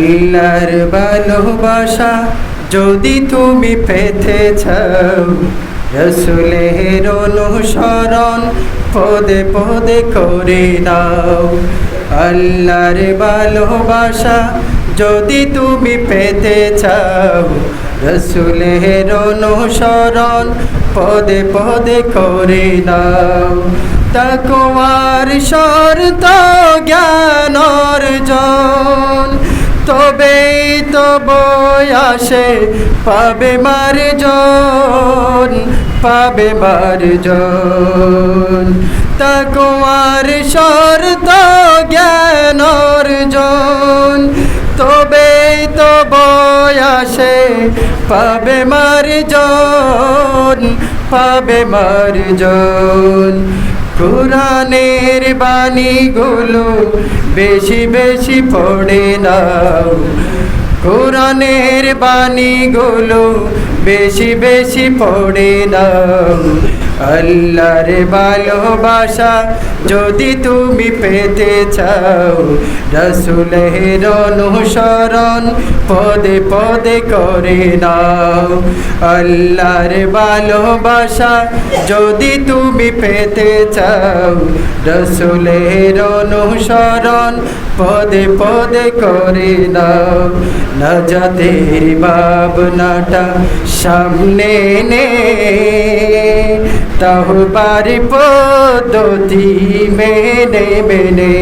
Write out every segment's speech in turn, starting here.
আল্লাহর ভালোবাসা যদি তুমি পেতে চাও, রসুলের অনুসরণ পদে পদে করে দাও। আল্লাহর ভালোবাসা যদি তুমি পেতে চাও, রসুলের অনুসরণ পদে পদে করে দাও। তাকওয়ার শর্ত জ্ঞান অর্জন তবেই তো বয়াসে পাবে মার্জন পাবে মার্জন। তাকওয়ার শর্ত জ্ঞান অর্জন, তবেই তো বয়াসে পাবে মার্জন পাবে মার্জন। কোরআনের বাণীগুলো বেশি বেশি পড়ে নাও। কোরআনের বাণীগুলো বেশি বেশি পড়ে নাও। আল্লাহর ভালোবাসা যদি তুমি পেতে চাও, রসুলের অনুসরণ পদে পদে করে নাও। আল্লাহর ভালোবাসা যদি তুমি পেতে চাও, রসুলের অনুসরণ পদে পদে করে নাও। না যাদের ভাবনাটা সামনে নে। তাহবার পদ্ধতি মেনে মেনে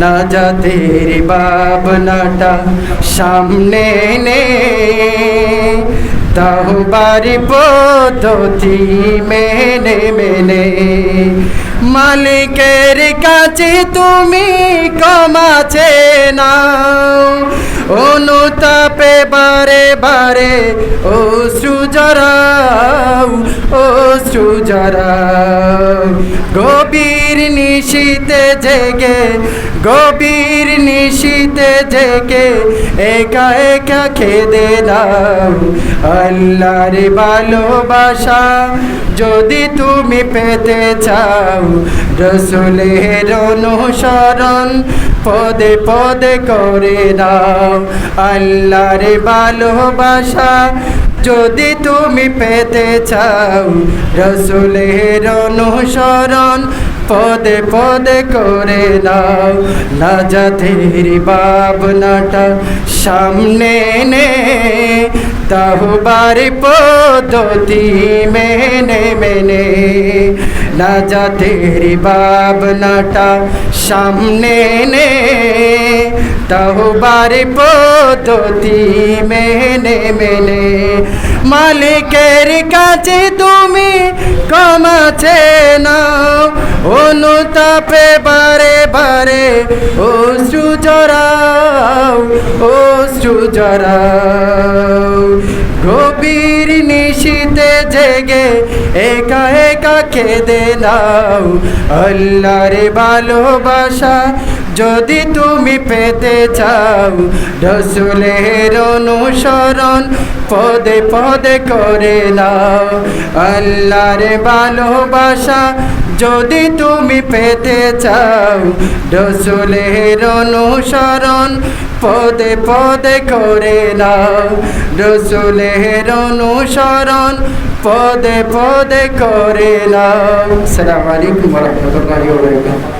না। যাদের ভাবনাটা সামনে নে। তাহবার পদ্ধতি মেনে মেনে মালিকের কাছে তুমি কমাছে নাও। অনুতাপে বারে বারে ও সুজরাও ও সুজরাও গভীর নিশীতে জেগে, গভীর নিশীতে জেগে, একা একা খেদে দাও। আল্লাহর ভালোবাসা যদি তুমি পেতে চাও, রসুলের অনুসরণ পদে পদে করে দাও। আল্লাহর ভালোবাসা যদি তুমি পেতে চাও, রসুলের অনুসরণ পদে পদে করে দাও না যাদের ভাবনাটা সামনে নে, তাহবার পদ্ধতি মেনে না যাদের ভাবনাটা সামনে নে। তাহবার পদ্ধতি মেনে মেনে। মালিকের কাছে তুমি কমাছে নাও। অনুতাপে বারে বারে ও সুজরাও ও সুজরাও গভীর নিশীতে জেগে, একা একা খেদে নাও। আল্লাহর ভালোবাসা যদি তুমি পেতে চাও, রসুলের অনুসরণ পদে পদে করে নাও। আল্লাহর ভালোবাসা যদি তুমি পেতে চাও, রসুলের অনুসরণ পদে পদে করে নাও। রসুলের অনুসরণ পদে পদে করে নাও। সালাম রহমতুল্লাহি